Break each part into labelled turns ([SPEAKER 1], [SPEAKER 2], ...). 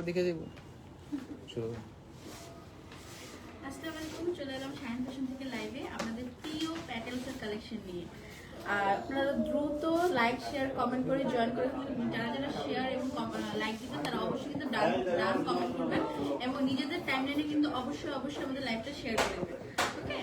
[SPEAKER 1] কাপড়টা দেখে দেবো শুরু
[SPEAKER 2] আসসালামু আলাইকুম চলে এলাম শাইন ফ্যাশন থেকে লাইভে। আপনাদের প্রিয় প্যাটেলসের কালেকশন নিয়ে। আর আপনারা দ্রুত লাইক শেয়ার কমেন্ট করে জয়েন করে যারা যারা শেয়ার এবং লাইক দিবেন তারা অবশ্যই কিন্তু ডান ডান কমেন্ট করবেন। এবং নিজেদের টাইমলাইনে কিন্তু অবশ্যই অবশ্যই আমাদের লাইভটা শেয়ার করে দেবেন ওকে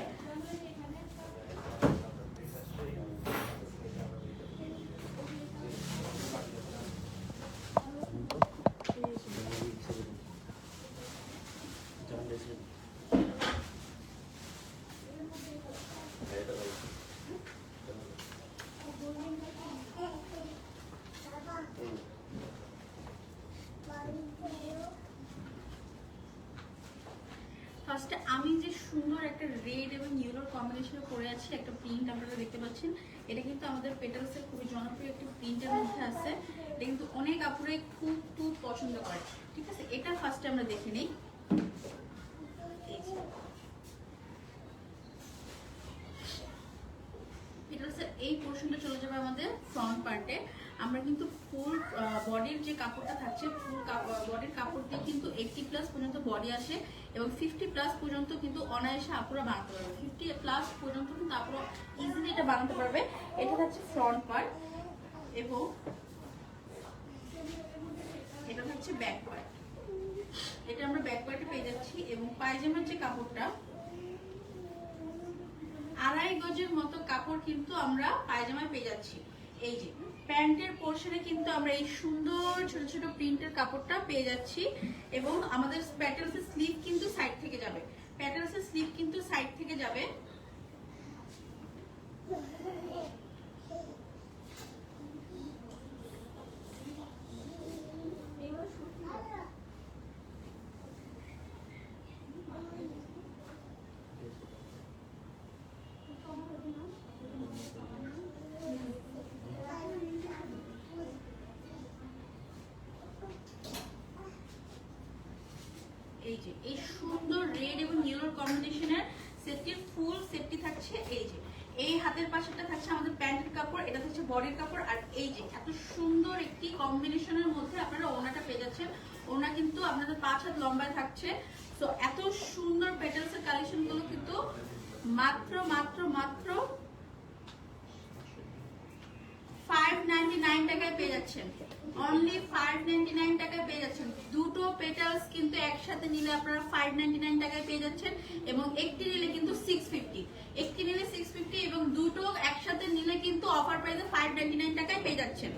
[SPEAKER 2] ফার্স্টে আমি যে সুন্দর একটা রেড এবং ইয়েলোর কম্বিনেশনে পরে আছি একটা প্রিন্ট আপনারা দেখতে পাচ্ছেন এটা কিন্তু আমাদের পেটালসের খুবই জনপ্রিয় একটি প্রিন্টের মধ্যে আছে। এটা কিন্তু অনেক আপুরে খুব খুব পছন্দ করে। ঠিক আছে? এটা ফার্স্টে আমরা দেখে নিই। এই পোর্শনটা চলে যাবে আমাদের ফ্রন্ট পার্টে আমরা কিন্তু ফুল বডির যে কাপড়টা থাকছে ফুল বডির কাপড় দিয়ে কিন্তু এইটটি প্লাস পর্যন্ত বডি আসে এবং ফিফটি প্লাস পর্যন্ত কিন্তু অনায়াসে আপুরা বানাতে পারবে। ফিফটি প্লাস পর্যন্ত কিন্তু আপুরা ইজিলি এটা বানাতে পারবে। এটা হচ্ছে ফ্রন্ট পার্ট এবং এটা হচ্ছে ব্যাক পার্ট এটা আমরা ব্যাক পার্টে পেয়ে যাচ্ছি এবং পায়জামার যে কাপড়টা, আড়াই গজের মতো কাপড় কিন্তু আমরা পায়জামায় পেয়ে যাচ্ছি। এই যে প্যান্টের পোর্শনে কিন্তু আমরা এই সুন্দর ছোট ছোট প্রিন্টের কাপড়টা পেয়ে যাচ্ছি এবং আমাদের প্যাটেলসের স্লিভ কিন্তু সাইড থেকে যাবে। প্যাটেলসের স্লিভ কিন্তু সাইড থেকে যাবে এই যে এই সুন্দর রেড এবং ইয়েলোর কম্বিনেশনের সেটটির ফুল সেটটি থাকছে এই যে। এই হাতের পাশেটা থাকছে আমাদের প্যান্টের কাপড়, এটা থাকছে বডির কাপড়, আর এই যে এত সুন্দর একটি কম্বিনেশনের মধ্যে আপনারা ওনাটা পেয়ে যাচ্ছেন। ওনা কিন্তু আপনাদের পাঁচ হাত লম্বায় থাকছে। তো এত সুন্দর পেটালসের কালেকশনগুলো কিন্তু মাত্র মাত্র মাত্র ফাইভ নাইনটি নাইন টাকায় পেয়ে যাচ্ছেন। অনলি ফাইভ নাইনটি নাইন টাকায় পেয়ে যাচ্ছেন। দুটো পেটালস কিন্তু একসাথে নিলে আপনারা ফাইভ নাইনটি নাইন টাকায় পেয়ে যাচ্ছেন এবং একটি নিলে কিন্তু সিক্স ফিফটি একটি নিলে সিক্স ফিফটি এবং দুটো একসাথে নিলে কিন্তু অফার প্রাইসে ফাইভ নাইনটি নাইন টাকায় পেয়ে যাচ্ছেন।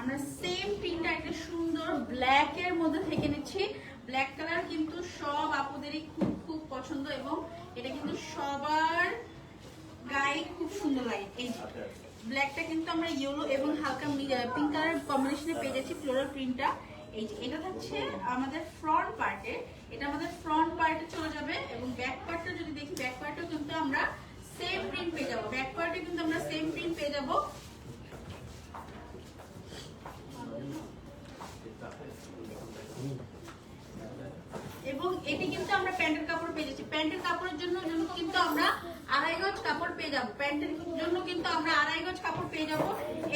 [SPEAKER 2] আমরা সেম প্রিন্টটা একটা সুন্দর ব্ল্যাক এর মধ্যে থেকে নিচ্ছি। ব্ল্যাক কালার কিন্তু সব আপুদেরই খুব খুব পছন্দ এবং এটা কিন্তু সবার গায়ে খুব সুন্দর লাগে। এই ব্ল্যাকটা কিন্তু আমরা ইয়েলো এবং হালকা পিঙ্ক কালার কম্বিনেশনে পেয়ে যাচ্ছি ফ্লোরাল প্রিন্টটা এই যে এটা হচ্ছে আমাদের ফ্রন্ট পার্টে এটা আমাদের ফ্রন্ট পার্টে চলে যাবে এবং ব্যাক পার্টটা যদি দেখি ব্যাক পার্টেও কিন্তু আমরা সেম প্রিন্ট পেয়ে যাব। ব্যাক পার্টে কিন্তু আমরা সেম প্রিন্ট পেয়ে যাব। এবং এটি কিন্তু আমরা প্যান্টের কাপড় পেয়ে যাচ্ছি প্যান্টের কাপড়ের জন্য জন্য কিন্তু আমরা আড়াই গজ কাপড় পেয়ে যাব। প্যান্টের জন্য কিন্তু আমরা আড়াই গজ কাপড় পেয়ে যাব।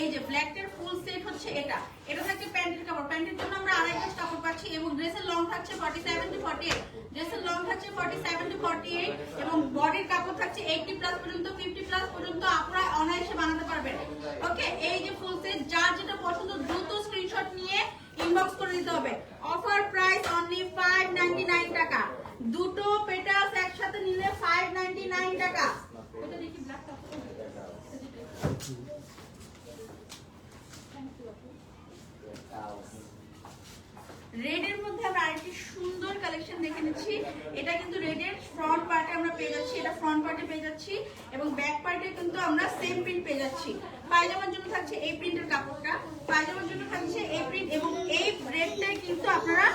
[SPEAKER 2] এই যে ব্ল্যাকের ফুল সেট হচ্ছে এটা। এটা থাকছে প্যান্টের কাপড়। প্যান্টের জন্য আমরা আড়াই গজ কাপড় পাচ্ছি এবং ড্রেসের লং থাকছে forty seven to forty eight ড্রেসের লং থাকছে forty seven to forty eight এবং বডির কাপড় থাকছে এইটটি প্লাস পর্যন্ত ফিফটি প্লাস পর্যন্ত আপনারা অনায়াসে বানাতে পারবেন। ওকে এই যে ফুল সেট যার যেটা পছন্দ দ্রুত স্ক্রিনশট নিয়ে ইনবক্স করে দিতে হবে। Offer price only five ninety nine টাকা। দুটো পেটালস একসাথে নিলে ফাইভ নাইনটি নাইন টাকা। রেড এর মধ্যে আমরা আরেকটি সুন্দর কালেকশন দেখে নিচ্ছি। এটা কিন্তু রেড এর ফ্রন্ট পার্টে আমরা পেয়ে যাচ্ছি। এটা ফ্রন্ট পার্টে পেয়ে যাচ্ছি এবং ব্যাক পার্টে কিন্তু আমরা সেম প্রিন্ট পেয়ে যাচ্ছি। পায়জামার জন্য থাকছে এই প্রিন্টের কাপড়টা। পায়জামার জন্য থাকছে এই প্রিন্ট এবং এই রেডটাই কিন্তু আপনারা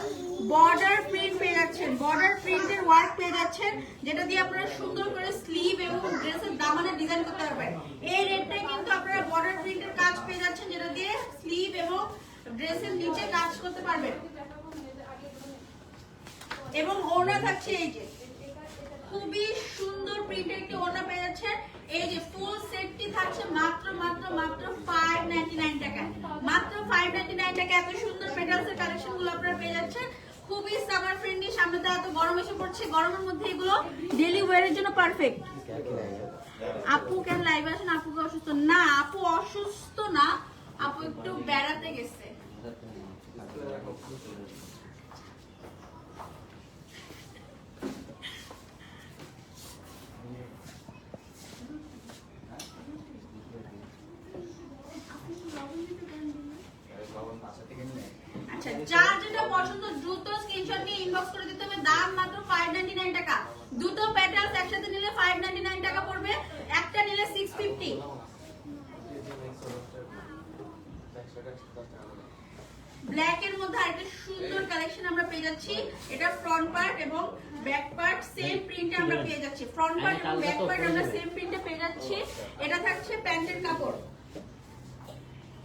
[SPEAKER 2] বর্ডার প্রিন্ট যাচ্ছেন বর্ডার প্রিন্টের ওয়ার্ক পেয়ে যাচ্ছেন, যেটা দিয়ে আপনারা সুন্দর করে স্লিভ এবং ড্রেসের দামানে ডিজাইন করতে পারবেন। এই রেটটাই কিন্তু আপনারা বর্ডার প্রিন্টের কাজ পেয়ে যাচ্ছেন, যেটা দিয়ে স্লিভ এবং ড্রেসের নিচে কাজ করতে পারবেন। এবং ওড়না থাকছে এই যে। খুবই সুন্দর প্রিন্টের একটি ওড়না পেয়ে যাচ্ছেন। এই যে ফুল সেটটি থাকছে মাত্র মাত্র মাত্র 599 টাকা মাত্র 599 টাকা এত সুন্দর পেটালসের কালেকশনগুলো আপনারা পেয়ে যাচ্ছেন। খুবই সামার ফ্রেন্ডলি সামনে তো এত গরম এসে পড়ছে, গরমের মধ্যে এগুলো ডেলি ওয়ারের জন্য পারফেক্ট আপু, কেন লাইভে আসেন? আপু কি অসুস্থ? না, আপু অসুস্থ না, আপু একটু বেড়াতে গেছে আচ্ছা যার যেটা পছন্দ দ্রুত স্ক্রিনশট নিয়ে ইনবক্স করে দিতে হবে। দাম মাত্র 599 টাকা। দুটো প্যাটার্নস একসাথে নিলে 599 টাকা পড়বে। একটা নিলে 650 ব্ল্যাক এর মধ্যে আরেকটা সুন্দর কালেকশন আমরা পেয়ে যাচ্ছি। এটা ফ্রন্ট পার্ট এবং ব্যাক পার্ট সেম প্রিন্টে আমরা পেয়ে যাচ্ছি। ফ্রন্ট পার্ট এবং ব্যাক পার্ট আমরা সেম প্রিন্টে পেয়ে যাচ্ছি। এটা থাকছে প্যান্টের কাপড়।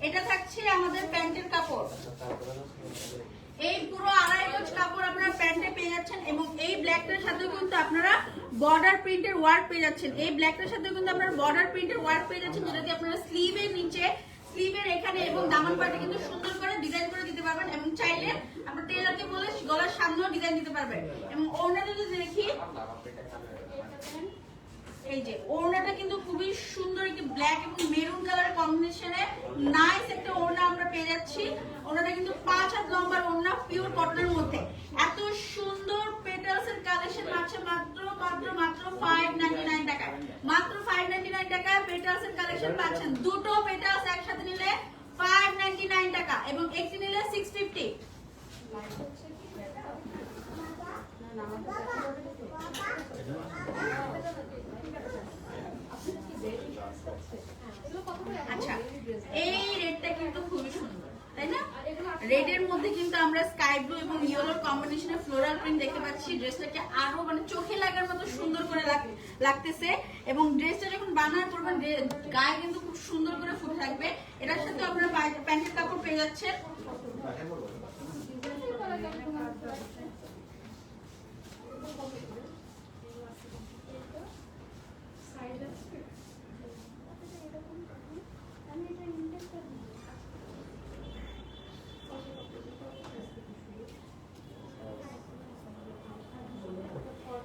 [SPEAKER 2] এটা থাকছে আমাদের প্যান্টের কাপড়। এই পুরো আড়াই গজ কাপড় আপনারা প্যান্টে পেয়ে যাচ্ছেন এবং এই ব্ল্যাকটার সাথেও কিন্তু আপনারা বর্ডার প্রিন্টের ওয়ার্ক পেয়ে যাচ্ছেন। এই ব্ল্যাকটার সাথেও কিন্তু আপনারা বর্ডার প্রিন্টের ওয়ার্ক পেয়ে যাচ্ছেন, যেটা আপনারা স্লিভের নিচে স্লিভের এখানে এবং দামান পাটে কিন্তু সুন্দর করে ডিজাইন করে দিতে পারবেন এবং চাইলে আপনার টেলারকে বলে গলার সামনেও ডিজাইন দিতে পারবেন। এবং ওড়নাটা যদি দেখি এই যে, ওড়নাটা কিন্তু খুবই সুন্দর একটি ব্ল্যাক এবং মেরুন কালার কম্বিনেশনে নাইস একটা ওড়না আমরা পেয়ে যাচ্ছি। ওড়নাটা কিন্তু পাঁচ হাত লম্বার ওড়না পিওর কটনের মধ্যে। এত সুন্দর পেটালস এর কালেকশন আছে মাত্র মাত্র মাত্র 599 টাকায়। মাত্র 599 টাকায় পেটালস এর কালেকশন পাচ্ছেন। দুটো পেটালস একসাথে নিলে 599 টাকা এবং একটি নিলে 650 আচ্ছা এই রেডটা কিন্তু খুবই সুন্দর, তাই না? রেডের মধ্যে কিন্তু আমরা স্কাই ব্লু এবং ইয়েলোর কম্বিনেশনে ফ্লোরাল প্রিন্ট দেখতে পাচ্ছি। ড্রেসটাকে আরও মানে চোখে লাগার মতো সুন্দর করে লাগ- লাগতেছে এবং ড্রেসটা যখন বানার করবেন ড্রে- গায়ে কিন্তু খুব সুন্দর করে ফুটে থাকবে। এটার সাথে আপনারা প্যান্টের কাপড় পেয়ে যাচ্ছেন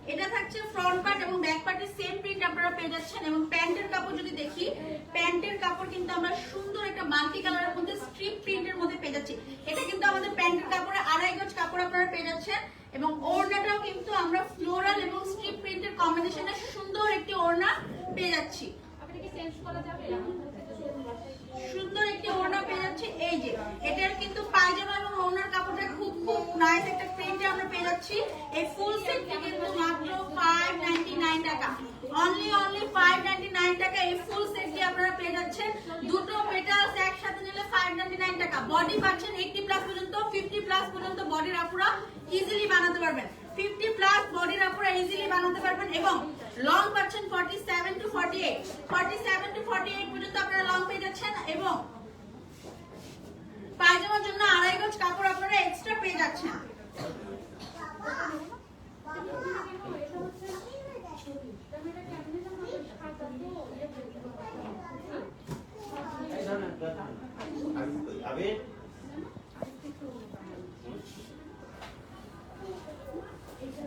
[SPEAKER 2] এটা থাকছে ফ্রন্ট পার্ট এবং ব্যাক পার্টের সেম প্রিন্ট আপনারা পেয়ে যাচ্ছেন এবং প্যান্টের কাপড় যদি দেখি প্যান্টের কাপড় কিন্তু আমরা সুন্দর একটা মাল্টি কালারের মধ্যে স্ট্রিপ প্রিন্টের মধ্যে পেয়ে যাচ্ছি। এটা কিন্তু আমাদের প্যান্টের কাপড়ে আড়াই গজ কাপড় আপনারা পেয়ে যাচ্ছেন এবং ওড়নাটাও কিন্তু আমরা ফ্লোরাল এবং স্ট্রিপ প্রিন্টের কম্বিনেশনে সুন্দর একটি ওড়না পেয়ে যাচ্ছি। সুন্দর একটি ওড়না পেয়ে যাচ্ছে। এই যে এটার কিন্তু পায়জামা এবং ওড়নার কাপড়টা খুব খুব নাইস একটা প্রিন্টে আমরা পেয়ে যাচ্ছি। এই ফুল সেটটি কিন্তু মাত্র 599 টাকা। অনলি অনলি 599 টাকা, এই ফুল সেটটি আপনারা পেয়ে যাচ্ছেন। দুটো পেটালস একসাথে নিলে 599 টাকা। বডি পাচ্ছেন 80 প্লাস পর্যন্ত 50 প্লাস পর্যন্ত বডির আপুরা ইজিলি বানাতে পারবেন। 50 প্লাস বডির আপুরা ইজিলি বানাতে পারবেন এবং লং পাচ্ছেন 47 টু 48 47 টু 48 পর্যন্ত আপনারা লং পেয়ে যাচ্ছেন এবং পায়জামার জন্য আড়াই গজ কাপড় আপনারা এক্সট্রা পেয়ে যাচ্ছেন।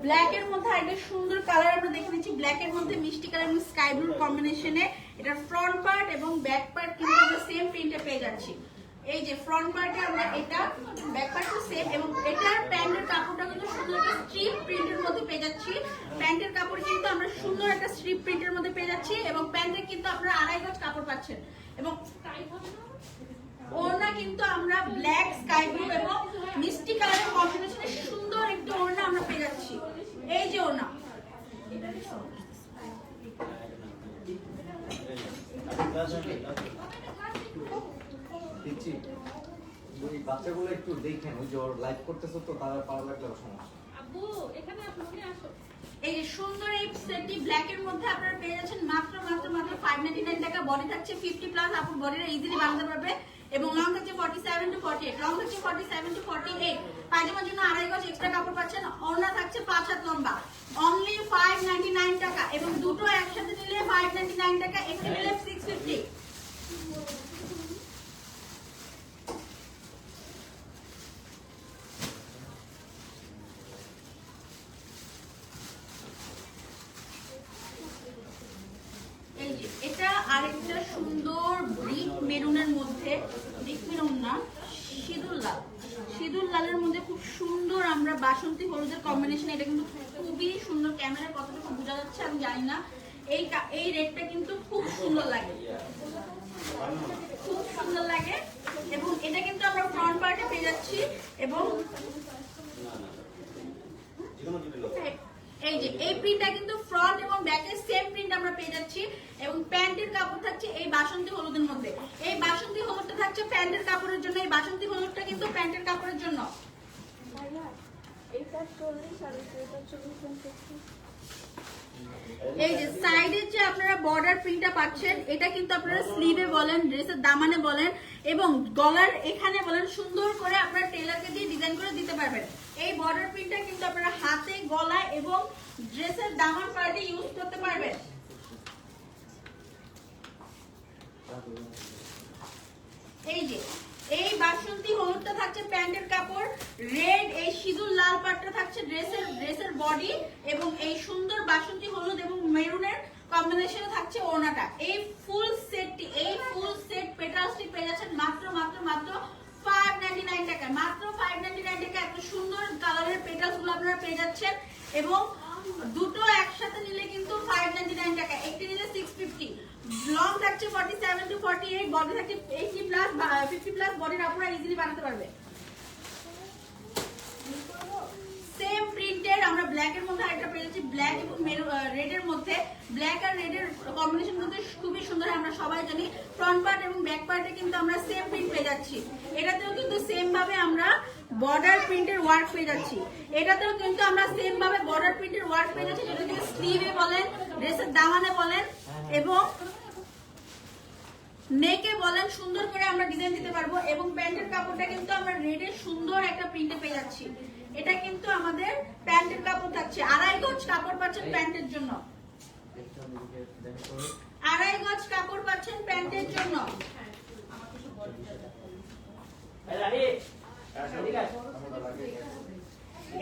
[SPEAKER 2] ব্ল্যাক এর মধ্যে একটা সুন্দর কালার আমরা দেখে নিচ্ছি। মধ্যে মিষ্টি কালার এবং স্কাই কম্বিনেশনে এটা ফ্রন্ট পার্ট এবং ব্যাক পার্ট কিন্তু সেম প্রিন্টে পেয়ে যাচ্ছি। এই যে ফ্রন্ট পার্টে আমরা এটা ব্যাক পার্টও সেম এবং এটার প্যান্টের কাপড়টা কিন্তু সুন্দর একটা স্ট্রিপ প্রিন্টের মধ্যে পেয়ে যাচ্ছি। প্যান্টের কাপড় কিন্তু আমরা সুন্দর একটা স্ট্রিপ প্রিন্টের মধ্যে পেয়ে যাচ্ছি এবং প্যান্টে কিন্তু আপনারা আড়াই গজ কাপড় পাচ্ছেন। এবং কিন্তু আমরা ব্ল্যাক স্কাই ব্লু এবং মিষ্টি কালারের কম্বিনেশনে সুন্দর একটি ওড়না আমরা পেয়ে যাচ্ছি। এই যে ওড়না।
[SPEAKER 1] দিচ্ছি ওই বাচ্চাগুলো একটু দেখেন ওই যে ওর লাইভ করতেছে তো তারা পাওয়া লাগলে ওর সমস্যা
[SPEAKER 2] এই যে সুন্দর এই সেটটি ব্ল্যাক এর মধ্যে আপনারা পেয়ে যাচ্ছেন মাত্র মাত্র মাত্র 599 টাকা। বডি থাকছে 50 প্লাস আপু বডিটা ইজিলি বানাতে পারবে। এবং লং থাকছে 47 টু 48 লং থাকছে 47 টু 48 পায়জামার জন্য আড়াই গজ এক্সট্রা কাপড় পাচ্ছেন। ওনা থাকছে পাঁচ হাত লম্বা। অনলি 599 টাকা। এবং দুটো একসাথে নিলে 599 টাকা। একটু নিলে 650 মধ্যে লিকুইড ওড়না সিঁদুর লাল সিঁদুর লালের মধ্যে খুব সুন্দর আমরা বাসন্তী হলুদের কম্বিনেশন এটা কিন্তু খুবই সুন্দর ক্যামেরায় কতটুকু বোঝা যাচ্ছে আমি জানি না এই কা- এই রেডটা কিন্তু খুব সুন্দর লাগে। খুব সুন্দর লাগে। এবং এটা কিন্তু আমরা ফ্রন্ট পার্টে পেয়ে যাচ্ছি এবং এই- যে, এই প্রিন্টটা কিন্তু ফ্রন্ট এবং ব্যাকের সেম প্রিন্ট আমরা পেয়ে যাচ্ছি এবং প্যান্টের কাপড় থাকছে এই বাসন্তী হলুদের মধ্যে। এই বাসন্তী হলুদটা থাকছে প্যান্টের কাপড়ের জন্য, এই বাসন্তী হলুদটা কিন্তু প্যান্টের কাপড়ের জন্য।
[SPEAKER 3] এটা চল্লিশ আর এটা চল্লিশ
[SPEAKER 2] এই যে সাইডের যে আপনারা বর্ডার প্রিন্টটা পাচ্ছেন, এটা কিন্তু আপনারা স্লিভে বলেন ড্রেসের দামানে বলেন এবং গলার এখানে বলেন সুন্দর করে আপনারা টেলারকে দিয়ে ডিজাইন করে দিতে পারবেন। এই বর্ডার প্রিন্টটা কিন্তু আপনারা হাতে গলায় এবং ড্রেসের দামান পার্টে ইউজ করতে পারবেন। এই যে এই বাসন্তী হলুদটা থাকছে প্যান্টের কাপড় রেড এই সিঁদুর লাল পাটটা থাকছে ড্রেসের ড্রেসের বডি এবং এই সুন্দর বাসন্তী হলুদ এবং মেরুনের কম্বিনেশনে থাকছে ওড়নাটা। এই ফুল সেটটি এই ফুল সেট পেটালসটি পেয়ে যাচ্ছেন মাত্র মাত্র মাত্র ফাইভ নাইনটি নাইন টাকায়। মাত্র ফাইভ নাইনটি নাইন টাকা এত সুন্দর কালারের পেটালসগুলো আপনারা পেয়ে যাচ্ছেন এবং দুটো একসাথে নিলে কিন্তু ফাইভ নাইনটি নাইন টাকা একটি নিলে সিক্স ফিফটি লং থাকছে forty seven to forty eight body থাকছে এইটি প্লাস ফিফটি প্লাস বডির আপনারা ইজিলি বানাতে পারবে সেম প্রিন্টের আমরা ব্ল্যাক এর মধ্যে আরেকটা পেয়েছি ব্ল্যাক এবং রেড এর মধ্যে। ব্ল্যাক আর রেড এর কম্বিনেশন কিন্তু খুবই সুন্দর, আমরা সবাই জানি। ফ্রন্ট পার্ট এবং ব্যাক পার্টে কিন্তু আমরা সেম প্রিন্ট পেয়ে যাচ্ছি। এটাতেও কিন্তু সেম ভাবে আমরা বর্ডার প্রিন্টের ওয়ার্ক পেয়ে যাচ্ছি। এটাতেও কিন্তু আমরা সেম ভাবে বর্ডার প্রিন্টের ওয়ার্ক পেয়ে যাচ্ছি, যেটা কিন্তু স্লিভে বলেন ড্রেসের দামানে বলেন। এবং নেকে বলেন সুন্দর করে আমরা ডিজাইন দিতে পারব এবং প্যান্টের কাপড়টা কিন্তু আমরা রেডের সুন্দর একটা প্রিন্টে পেয়ে যাচ্ছি। এটা কিন্তু আমাদের প্যান্টের কাপড় থাকছে। আড়াই গজ কাপড় পাচ্ছেন প্যান্টের জন্য। আড়াই গজ কাপড় পাচ্ছেন প্যান্টের জন্য।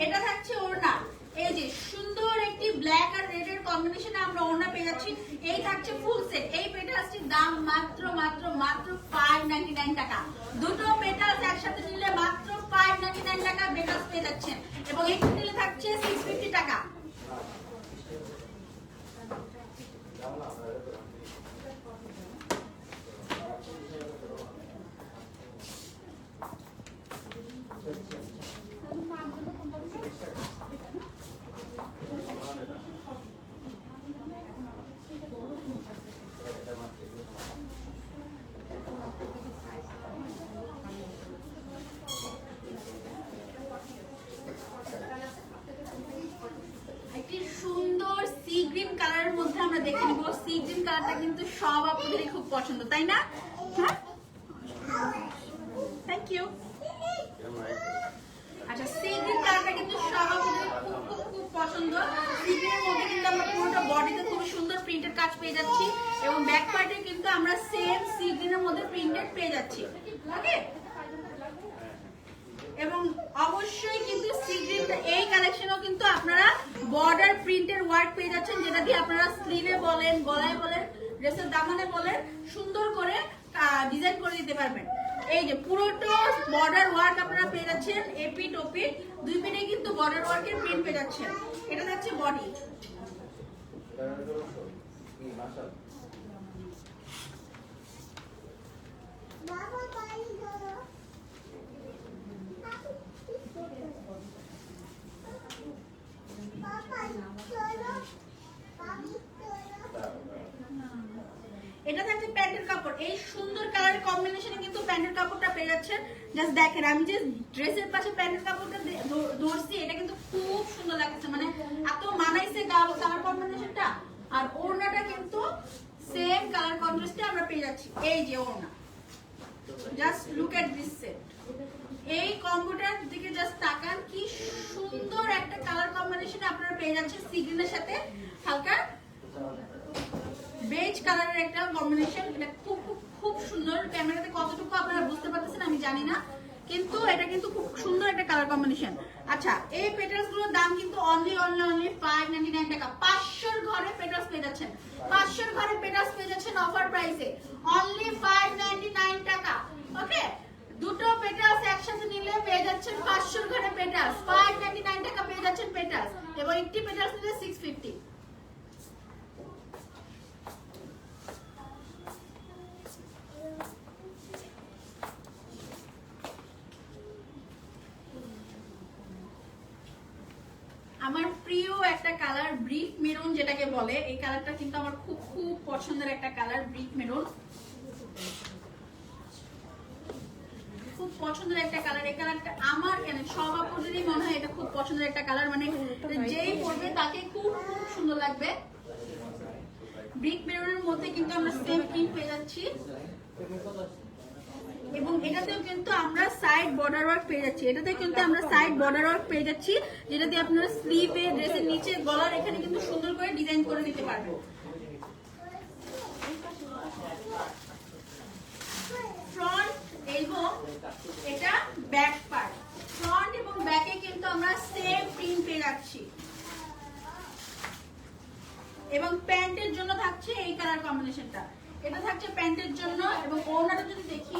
[SPEAKER 2] এটা থাকছে ওড়না। এই যে সুন্দর একটি ব্ল্যাক আর কম্বিনেশনে আমরা ওড়না পেয়ে যাচ্ছি। এই থাকছে ফুল সেট এই পেটালসটির দাম মাত্র মাত্র মাত্র ফাইভ নাইনটি নাইন টাকা। দুটো পেটালস একসাথে নিলে মাত্র ফাইভ নাইনটি নাইন টাকা পেটালস পেয়ে যাচ্ছেন। এবং এই নিলে থাকছে সিক্স ফিফটি টাকা একটি সুন্দর সি গ্রিন কালারের মধ্যে আমরা দেখে নিব সি গ্রিন কালারটা কিন্তু সব আপনাদেরই খুব পছন্দ তাই না হ্যাঁ থ্যাংক ইউ আচ্ছা সি গ্রিন কালারটা কিন্তু সব আপনাদের খুব খুব খুব পছন্দ সি গ্রিনের মধ্যে কিন্তু আমরা পুরোটা বডিতে খুব সুন্দর প্রিন্টেড কাজ পেয়ে যাচ্ছি এবং ব্যাক পার্টে কিন্তু আমরা সেম সি মধ্যে প্রিন্টেড পেয়ে যাচ্ছি। ওকে এবং অবশ্যই কিন্তু এই কালেকশনও কিন্তু আপনারা বর্ডার প্রিন্টের ওয়ার্ক পেয়ে যাচ্ছেন, যেটা দিয়ে আপনারা স্লিভে বলেন, গলায় বলেন ড্রেসের দামানে বলেন, সুন্দর করে ডিজাইন করে দিতে পারবেন। এই যে পুরোটা বর্ডার ওয়ার্ক আপনারা পেয়ে যাচ্ছেন এপি টপি দুই পিঠে কিন্তু বর্ডার ওয়ার্কের প্রিন্ট পেয়ে যাচ্ছেন। এটা যাচ্ছে বডি এটা থাকছে প্যান্টের কাপড়। এই সুন্দর কালারের কম্বিনেশনে কিন্তু প্যান্টের কাপড়টা পেয়ে যাচ্ছেন। জাস্ট দেখেন, আমি যে ড্রেসের পাশে প্যান্টের কাপড়টা ধরছি, এটা কিন্তু খুব সুন্দর লাগছে। মানে এত মানাইছে কালার কম্বিনেশনটা আর ওড়নাটা কিন্তু সেম কালার কন্ট্রাস্টে আমরা পেয়ে যাচ্ছি। এই যে ওড়না। Just look at this set এই কম্বোটার দিকে জাস্ট তাকান, কি সুন্দর একটা কালার কম্বিনেশন আপনারা পেয়ে যাচ্ছেন সিগ্রিনের সাথে। হালকা বেজ কালারের একটা কম্বিনেশন এটা খুব খুব খুব সুন্দর। ক্যামেরাতে কতটুকু আপনারা বুঝতে পারতেছেন আমি জানি না। কিন্তু এটা কিন্তু খুব সুন্দর একটা কালার কম্বিনেশন আচ্ছা এই পেটালসগুলোর দাম কিন্তু only only only five ninety nine টাকা। পাঁচশোর ঘরে পেটার্স পেয়ে যাচ্ছেন। পাঁচশোর ঘরে পেটালস পেয়ে যাচ্ছেন অফার প্রাইসে অনলি ফাইভ নাইনটি নাইন টাকা। ওকে দুটো পেটালস একসাথে নিলে পেয়ে যাচ্ছেন পাঁচশোর ঘরে পেটালস ফাইভ নাইনটি নাইন টাকা পেয়ে যাচ্ছেন পেটালস এবং একটি পেটালস নিলে সিক্স ফিফটি আমার প্রিয় একটা কালার ব্রিক মেরুন যেটাকে বলে এই কালারটা কিন্তু আমার খুব খুব পছন্দের একটা কালার ব্রিক মেরুন খুব পছন্দের একটা কালার এই কালারটা আমার কেন সব আপুদেরই মনে হয় এটা খুব পছন্দের একটা কালার মানে যেই পরবে তাকে খুব খুব সুন্দর লাগবে। ব্রিক মেরুনের মধ্যে কিন্তু আমরা সেম প্রিন্ট পেয়ে যাচ্ছি। এবং এটাতেও কিন্তু আমরা সাইড বর্ডার ওয়ার্ক পেয়ে যাচ্ছি। এটাতে কিন্তু আমরা সাইড বর্ডার ওয়ার্ক পেয়ে যাচ্ছি যেটা দিয়ে আপনারা স্লিভে ড্রেসের নিচে, গলার এখানে কিন্তু সুন্দর করে ডিজাইন করে দিতে পারবেন। ফ্রন্ট এবং এটা ব্যাক পার্ট ফ্রন্ট এবং ব্যাকে কিন্তু আমরা সেম প্রিন্ট পেয়ে যাচ্ছি। এবং প্যান্টের জন্য থাকছে এই কালার কম্বিনেশনটা এটা থাকছে প্যান্টের জন্য এবং ওড়নাটা যদি দেখি।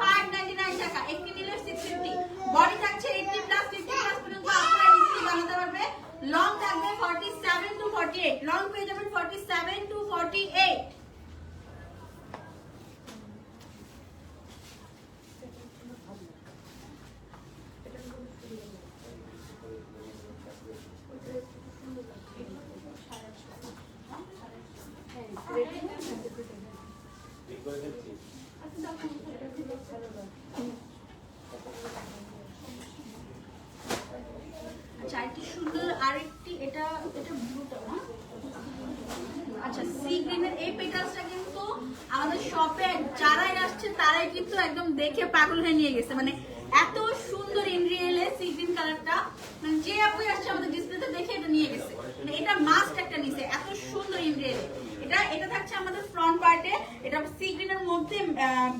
[SPEAKER 2] 599 টাকা। একটি নিলে 650 বডি থাকছে 80 প্লাস 50 পারবে। লং থাকবে 47 টু 48 লং পেয়ে যাবেন 47 টু 48 পাগল হয়ে নিয়ে গেছে। মানে এত সুন্দর ইন রিয়েলে সি গ্রিন কালারটা মানে যে আপুই আসছে আমাদের ডিসপ্লেতে দেখে এটা নিয়ে গেছে। মানে এটা মাস্ট একটা নিছে, এত সুন্দর ইন এটা এটা থাকছে আমাদের ফ্রন্ট পার্টে এটা সি গ্রিনের মধ্যে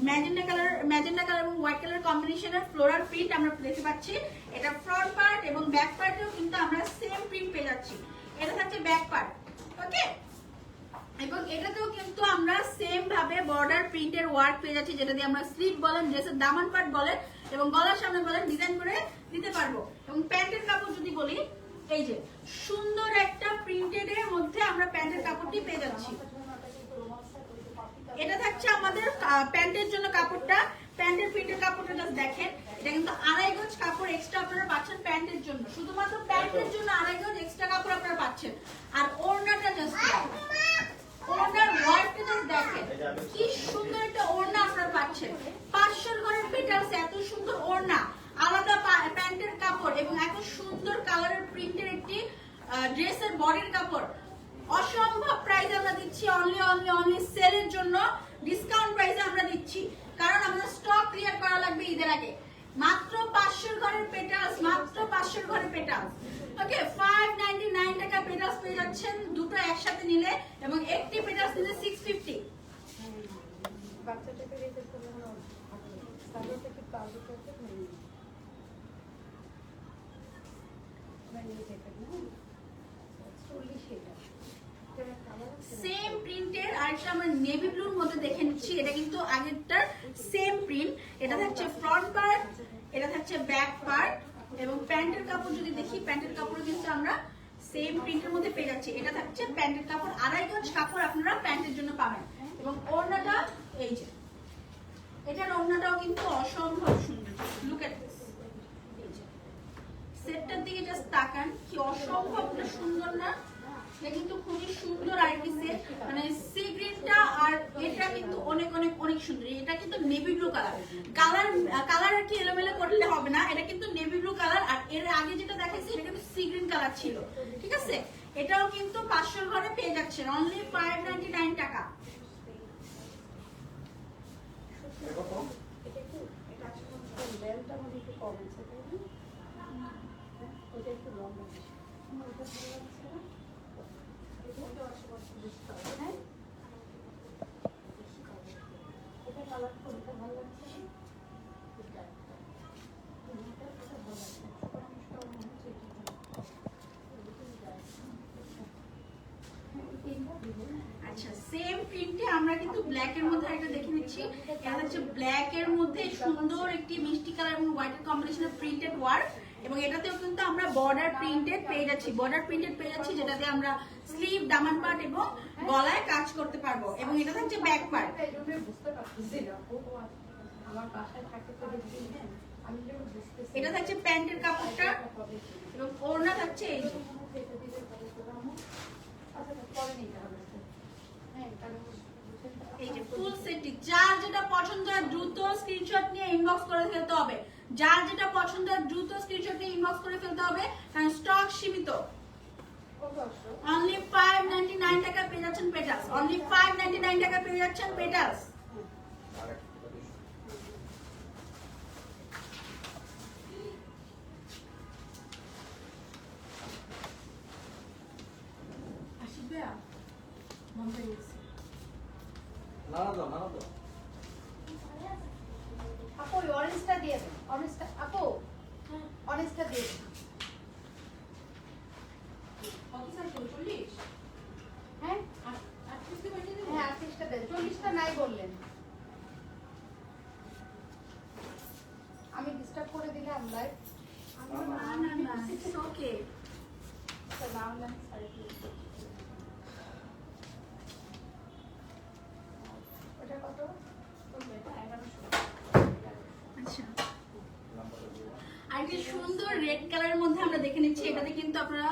[SPEAKER 2] ম্যাজেন্ডা কালার ম্যাজেন্ডা কালার এবং হোয়াইট কালার কম্বিনেশনের ফ্লোরাল প্রিন্ট আমরা দেখতে পাচ্ছি। এটা ফ্রন্ট পার্ট এবং ব্যাক পার্টেও কিন্তু আমরা সেম প্রিন্ট পেয়ে যাচ্ছি। এটা থাকছে ব্যাক পার্ট ওকে এবং এটাতেও কিন্তু আমরা সেম ভাবে বর্ডার প্রিন্টের ওয়ার্ক পেয়ে যাচ্ছি, যেটা দিয়ে আমরা স্লিভ বলেন, ড্রেসের দামান পার্ট বলেন এবং গলার সামনে বলেন ডিজাইন করে দিতে পারব। এবং প্যান্টের কাপড় যদি বলি, এই যে সুন্দর একটা প্রিন্টেড এর মধ্যে আমরা প্যান্টের কাপড়টি পেয়ে যাচ্ছি। এটা থাকছে আমাদের প্যান্টের জন্য কাপড়টা। প্যান্টের প্রিন্টের কাপড়টা জাস্ট দেখেন, এটা কিন্তু আড়াই গজ কাপড় এক্সট্রা আপনারা পাচ্ছেন প্যান্টের জন্য। শুধুমাত্র প্যান্টের জন্য আড়াই গজ এক্সট্রা কাপড় আপনারা পাচ্ছেন। আর ওড়নাটা জাস্ট ওড়নার ওয়ার্কটা জাস্ট দেখেন কি সুন্দর একটা ওড়না আপনারা পাচ্ছেন। পাঁচশোর ঘরের পেটালস এত সুন্দর ওড়না। আলাদা প্যান্টের কাপড় এবং এত সুন্দর কালারের প্রিন্টের একটি ড্রেসের বডির কাপড়। অসম্ভব প্রাইস আমরা দিচ্ছি অনলি অনলি অনলি সেলের জন্য। ডিসকাউন্ট প্রাইসে আমরা দিচ্ছি। কারণ আমাদের স্টক ক্লিয়ার করা লাগবে ঈদের আগে। মাত্র পাঁচশোর ঘরের পেটাস মাত্র পাঁচশোর ঘরের petals okay five ninety nine টাকা পেটালস পেয়ে যাচ্ছেন। দুটো একসাথে নিলে এবং একটি পেটালস নিলে সিক্স ফিফটি
[SPEAKER 3] বাচ্চাটাকে রেখে করে তাহলে থেকে পাবো করতে পারি চল্লিশ এটা এটা কালার আছে না?
[SPEAKER 2] সেম প্রিন্টের আরেকটা আমরা নেভি ব্লুর মধ্যে দেখে নিচ্ছি। এটা কিন্তু আগেরটার সেম প্রিন্ট এটা থাকছে ফ্রন্ট পার্ট এটা থাকছে ব্যাক পার্ট এবং প্যান্টের কাপড় যদি দেখি, প্যান্টের কাপড় কিন্তু আমরা সেম প্রিন্টের মধ্যে পেয়ে যাচ্ছি। এটা থাকছে প্যান্টের কাপড়। আড়াই গজ কাপড় আপনারা প্যান্টের জন্য পাবেন এবং ওড়নাটা এই যে। এটার ওড়নাটাও কিন্তু অসম্ভব সুন্দর। লুক এট সেটটার দিকে জাস্ট তাকান। কি অসম্ভব সুন্দর না? এটা কিন্তু খুবই সুন্দর আরেকটি সেট মানে সি গ্রিনটা আর এটা কিন্তু অনেক অনেক অনেক সুন্দর। এটা কিন্তু navy blue colour colour colour আর কি এলোমেলো করলে হবে না। এটা কিন্তু নেভি ব্লু কালার আর এর আগে যেটা দেখাইছি, এটা কিন্তু সি গ্রিন কালার ছিল। ঠিক আছে? এটাও কিন্তু পাঁচশোর ঘরে পেয়ে যাচ্ছেন। অনলি ফাইভ নাইনটি নাইন টাকা।
[SPEAKER 1] এটা?
[SPEAKER 3] একটু
[SPEAKER 2] আচ্ছা সেম প্রিন্টে আমরা কিন্তু ব্ল্যাক এর মধ্যে একটা দেখে নিচ্ছি। এটা হচ্ছে ব্ল্যাক এর মধ্যে সুন্দর একটি মিষ্টি কালার এবং হোয়াইট কম্বিনেশনের প্রিন্টেড ওয়ার্ক এবং এটাতেও কিন্তু আমরা বর্ডার প্রিন্টেড পেয়ে যাচ্ছি। বর্ডার প্রিন্টেড পেয়ে যাচ্ছি, যেটাতে আমরা স্লিভ দামান পার্ট এবং গলায় কাজ করতে পারব। এবং এটা থাকছে ব্যাক পার্ট এটা থাকছে প্যান্টের কাপড়টা এবং ওড়না থাকছে। এই যে। ফুল সেটটি যার যেটা পছন্দ হয় দ্রুত স্ক্রিনশট নিয়ে ইনবক্স করে ফেলতে হবে। যার যেটা পছন্দ দ্রুত স্ক্রিনশট নিয়ে ইনবক্স করে ফেলতে হবে কারণ স্টক সীমিত। অনলি ফাইভ নাইনটি নাইন টাকা পেয়ে যাচ্ছেন petals only five ninety nine টাকা পেয়ে যাচ্ছেন। আসিবে মন পেয়ে গেছে।
[SPEAKER 1] দাও।
[SPEAKER 3] আপু অনেস্টা দিয়ে দেন অরেঞ্জটা আপু অরেঞ্জটা দিয়ে দেন
[SPEAKER 2] কত সাইজ চল্লিশ
[SPEAKER 3] হ্যাঁ
[SPEAKER 2] আটত্রিশ দিয়ে পাঠিয়ে দেবো
[SPEAKER 3] হ্যাঁ আটত্রিশটা দেন চল্লিশটা নাই বললেন আমি ডিস্টার্ব করে দিলাম লাইভ
[SPEAKER 2] না না না ইটস ওকে
[SPEAKER 3] নাম দেন সাড়ে ওটা কত এটা এগারোশো
[SPEAKER 2] আচ্ছা
[SPEAKER 1] নাম্বারটা দিও।
[SPEAKER 2] আরেকটি সুন্দর রেড কালারের মধ্যে আমরা দেখে নিচ্ছি এটাতে কিন্তু আপনারা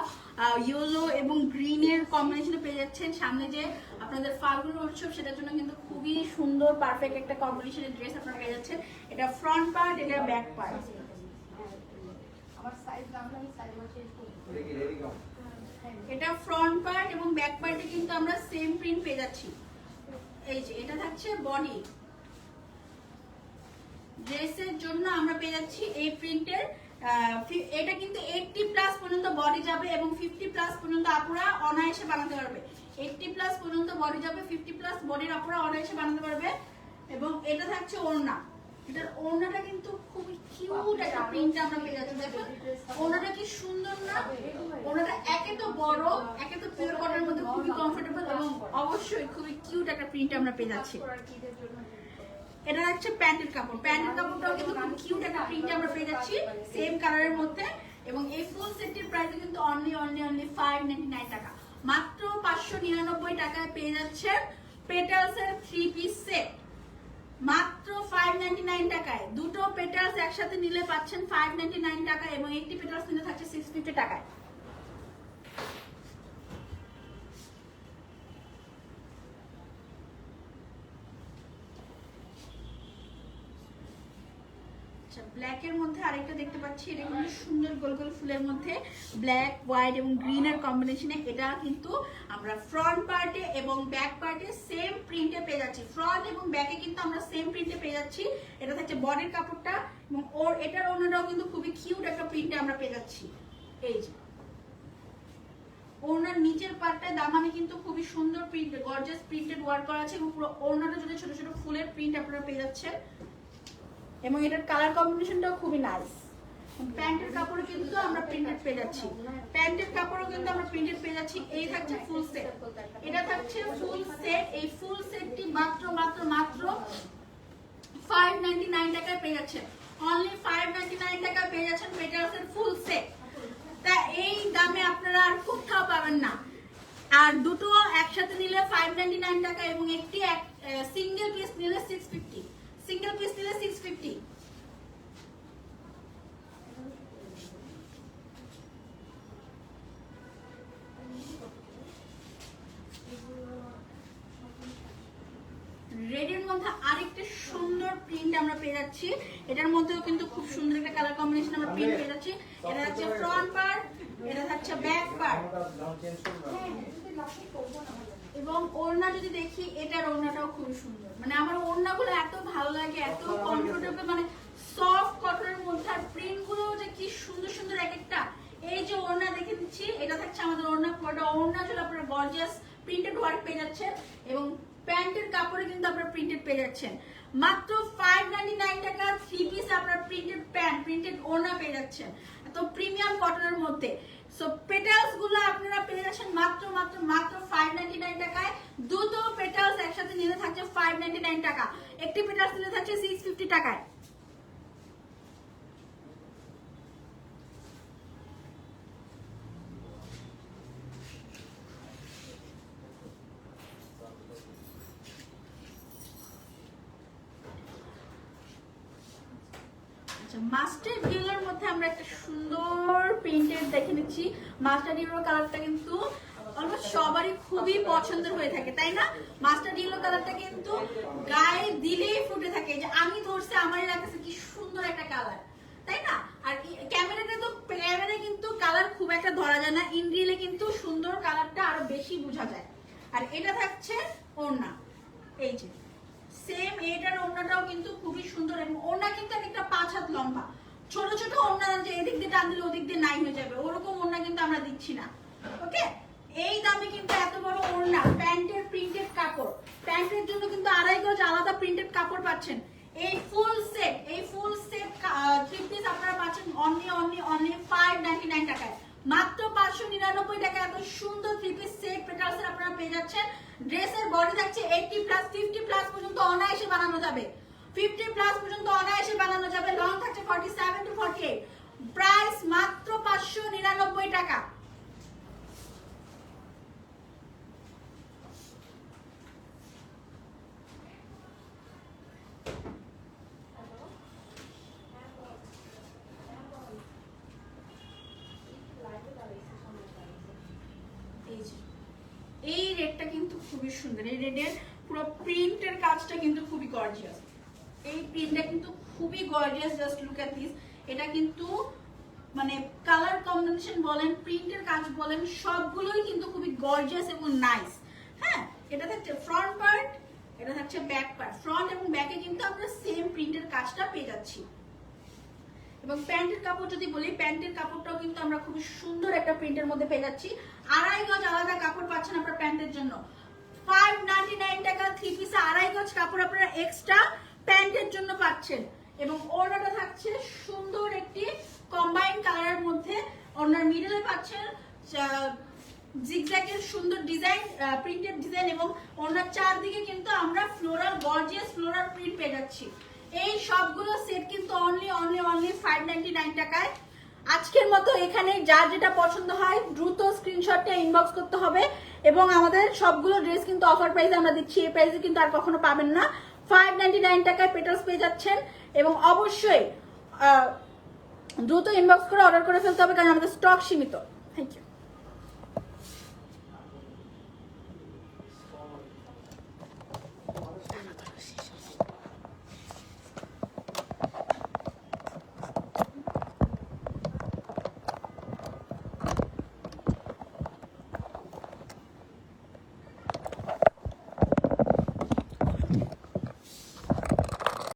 [SPEAKER 2] ইয়েলো এবং গ্রিনের কম্বিনেশনে পেয়ে যাচ্ছেন। সামনে যে আপনাদের ফাল্গুন উৎসব সেটার জন্য কিন্তু খুবই সুন্দর পারফেক্ট একটা কম্বিনেশনের ড্রেস আপনারা পেয়ে যাচ্ছেন। এটা ফ্রন্ট পার্ট এটা ব্যাক পার্ট। এটা ফ্রন্ট পার্ট এবং ব্যাক পার্টে কিন্তু আমরা সেম প্রিন্ট পেয়ে যাচ্ছি। এই যে এটা থাকছে বডি ড্রেসের জন্য আমরা পেয়ে যাচ্ছি এই প্রিন্টের এটা কিন্তু এইটটি প্লাস পর্যন্ত বডি যাবে এবং ফিফটি প্লাস পর্যন্ত আপুরা অনায়াসে বানাতে পারবে। এইটটি প্লাস পর্যন্ত বডি যাবে ফিফটি প্লাস বডির আপুরা অনায়াসে বানাতে পারবে এবং এটা থাকছে ওড়না। এটার ওড়নাটা কিন্তু খুবই কিউট একটা প্রিন্ট আমরা পেয়ে যাচ্ছি। দেখুন ওড়নাটা কি সুন্দর না? ওড়নাটা একে তো বড় একে তো পিওর কটনের মধ্যে খুবই কমফোর্টেবল এবং অবশ্যই খুবই কিউট একটা প্রিন্ট আমরা পেয়ে যাচ্ছি। এটা হচ্ছে প্যান্টের কাপড়। প্যান্টের কাপড়টাও কিন্তু খুব কিউট একটা প্রিন্ট আমরা পেয়ে যাচ্ছি। সেম কালারের মধ্যে। এবং এই ফুল সেটটির প্রাইস কিন্তু only only only five nine টাকা। মাত্র পাঁচশো নিরানব্বই টাকায় পেয়ে যাচ্ছেন পেটালস এর থ্রি পিস সেট মাত্র ফাইভ নাইনটি নাইন টাকায়। দুটো পেটালস একসাথে নিলে পাচ্ছেন ফাইভ নাইনটি নাইন টাকা এবং একটি পেটালস নিলে থাকছে সিক্স ফিফটি টাকায়। ব্ল্যাক এর মধ্যে আরেকটা দেখতে পাচ্ছি, এটা কিন্তু সুন্দর গোল গোল ফুলের মধ্যে ব্ল্যাক হোয়াইট এবং গ্রিন এর কম্বিনেশনে এটা কিন্তু আমরা ফ্রন্ট পার্টে এবং ব্যাক পার্টে সেম প্রিন্টে পেয়ে যাচ্ছি। ফ্রন্ট এবং ব্যাকে কিন্তু আমরা সেম প্রিন্টে পেয়ে যাচ্ছি। এটা থাকছে বডির কাপড়টা এবং ওর, এটার অন্যটাও কিন্তু খুবই কিউট একটা প্রিন্টে আমরা পেয়ে যাচ্ছি। এই যে। ওড়নার নিচের পার্টটায় দামানে কিন্তু খুবই সুন্দর প্রিন্ট গর্জাস প্রিন্টেড ওয়ার্ক করা আছে এবং পুরো ওড়নাটা জুড়ে ছোট ছোট ফুলের প্রিন্ট আপনারা পেয়ে যাচ্ছেন। এবং এটার কালার কম্বিনেশনটাও খুবই নাইস প্যান্টের কাপড়ে কিন্তু আমরা প্রিন্টেড পেয়ে যাচ্ছি। প্যান্টের কাপড়ও কিন্তু আমরা প্রিন্টেড পেয়ে যাচ্ছি। এই থাকছে ফুল সেট এটা থাকছে ফুল সেট এই ফুল সেটটি মাত্র মাত্র মাত্র ফাইভ নাইনটি নাইন টাকায় পেয়ে যাচ্ছেন। অনলি ফাইভ নাইনটি নাইন টাকায় পেয়ে যাচ্ছেন মেটালসের ফুল সেট তা এই দামে আপনারা আর খুব কোথাও পাবেন না। আর দুটো একসাথে নিলে ফাইভ নাইনটি নাইন টাকা এবং একটি সিঙ্গেল পিস নিলে সিক্স ফিফটি সিঙ্গেল পিস নিলে সিক্স ফিফটি মধ্যে আরেকটা সুন্দর প্রিন্ট আমরা পেয়ে যাচ্ছি। এটার মধ্যেও কিন্তু খুব সুন্দর একটা কালার কম্বিনেশন আমরা প্রিন্ট পেয়ে যাচ্ছি। এটা হচ্ছে ফ্রন্ট পার এটা হচ্ছে ব্যাক
[SPEAKER 3] পার
[SPEAKER 2] এবং ওড়না যদি দেখি এটার ওড়নাটাও খুব সুন্দর। মানে আমার ওড়নাগুলো এত ভালো লাগে এত কমফোর্টেবল মানে সফট কটনের মধ্যে আর প্রিন্টগুলো যে কি সুন্দর সুন্দর এক একটা। এই যে ওড়না দেখে দিচ্ছি এটা থাকছে আমাদের ওড়না পুরোটা ওড়না জুড়ে আপনারা গর্জিয়াস প্রিন্টেড ওয়ার্ক পেয়ে যাচ্ছেন এবং প্যান্টের কাপড়ে কিন্তু আপনারা প্রিন্টেড পেয়ে যাচ্ছেন। মাত্র ফাইভ নাইনটি নাইন টাকা থ্রি পিস আপনার প্রিন্টেড প্যান্ট প্রিন্টেড ওড়না পেয়ে যাচ্ছেন। এত প্রিমিয়াম কটনের মধ্যে। সো পেটালসগুলো আপনারা পেয়ে যাচ্ছেন মাত্র মাত্র মাত্র ফাইভ নাইনটি নাইন টাকায়। দুটো পেটালস একসাথে নিলে থাকছে ফাইভ নাইনটি নাইন টাকা। একটি পেটালস নিলে থাকছে সিক্স ফিফটি টাকায়। আচ্ছা মাস্টার ইয়েলোর মধ্যে আমরা একটা সুন্দর নিচ্ছি মাস্টার ইয়েলো কালারটা কিন্তু অলমোস্ট সবারই খুবই পছন্দের হয়ে থাকে, তাই না? মাস্টার ইয়েলো কালারটা কিন্তু গায়ে দিলেই ফুটে থাকে। যে আমি ধরছি, আমারই লাগতেছে কি সুন্দর একটা কালার তাই না? আর ক্যামেরাতে তো ক্যামেরায় কিন্তু কালার খুব একটা ধরা যায় না ইন কিন্তু সুন্দর কালারটা আরও বেশি বোঝা যায়। আর এটা থাকছে ওড়না, এই যে। সেম এটার ওড়নাটাও কিন্তু খুবই সুন্দর, এবং ওড়না কিন্তু একটা পাঁচ হাত লম্বা। ছোট ছোট ওড়না যে এদিক দিয়ে টান দিলে ওদিক দিয়ে নাই হয়ে যাবে। ওরকম ওড়না কিন্তু আমরা দিচ্ছি না। ওকে? এই দামে কিন্তু এত বড় ওড়না, প্যান্টের প্রিন্টেড কাপড়। প্যান্টের জন্য কিন্তু আড়াই গজ আলাদা প্রিন্টেড কাপড় পাচ্ছেন। এই ফুল সেট এই ফুল সেট থ্রি পিস আপনারা পাচ্ছেন only only only five ninety nine টাকায়। মাত্র পাঁচশো নিরানব্বই টাকা এত সুন্দর থ্রি পিস সেট পেটালসের আপনারা পেয়ে যাচ্ছেন। ড্রেসের বডি থাকছে এইটি প্লাস ফিফটি প্লাস পর্যন্ত অনায়াসে বানানো যাবে। ফিফটি প্লাস পর্যন্ত অনায়াসে বানানো যাবে। লং থাকছে forty seven to forty eight price মাত্র পাঁচশো নিরানব্বই টাকা। এই রেডটা কিন্তু খুবই সুন্দর। এই রেডের পুরো প্রিন্টের কাজটা কিন্তু খুবই গর্জিয়াস এই প্রিন্টটা কিন্তু খুবই gorgeous just look at this এটা কিন্তু মানে কালার কম্বিনেশন বলেন প্রিন্টের কাজ বলেন, সবগুলোই কিন্তু খুবই গর্জিয়াস এবং নাইস হ্যাঁ? এটা থাকছে ফ্রন্ট পার্ট এটা থাকছে ব্যাক পার্ট ফ্রন্ট এবং ব্যাকে কিন্তু আমরা সেম প্রিন্টের কাজটা পেয়ে যাচ্ছি। এবং প্যান্টের কাপড় যদি বলি, প্যান্টের কাপড়টাও কিন্তু আমরা খুবই সুন্দর একটা প্রিন্টের মধ্যে পেয়ে যাচ্ছি। আড়াই গজ আলাদা কাপড় পাচ্ছেন আপনার প্যান্টের জন্য। ফাইভ নাইনটি নাইন টাকা থ্রি পিসে আড়াই গজ কাপড় আপনারা এক্সট্রা প্যান্টের জন্য পাচ্ছেন এবং ওড়নাটা থাকছে সুন্দর একটি কম্বাইন কালারের মধ্যে। ওনার মিডলে পাচ্ছেন জিগজ্যাগের সুন্দর ডিজাইন প্রিন্টেড ডিজাইন এবং ওনার চারদিকে কিন্তু আমরা ফ্লোরাল গর্জিয়াস ফ্লোরাল প্রিন্ট পেয়ে যাচ্ছি। এই সবগুলো সেট কিন্তু only only only five ninety nine টাকায়। আজকের মতো এখানে যার যেটা পছন্দ হয় দ্রুত স্ক্রিনশটটা ইনবক্স করতে হবে। এবং আমাদের সবগুলো ড্রেস কিন্তু অফার প্রাইসে আমরা দিচ্ছি, এই প্রাইসে কিন্তু আর কখনো পাবেন না। ফাইভ নাইনটি নাইন টাকায় পেটার্স পেয়ে যাচ্ছেন এবং অবশ্যই দ্রুত ইনবক্স করে অর্ডার করে ফেলতে হবে কারণ আমাদের স্টক সীমিত। Thank you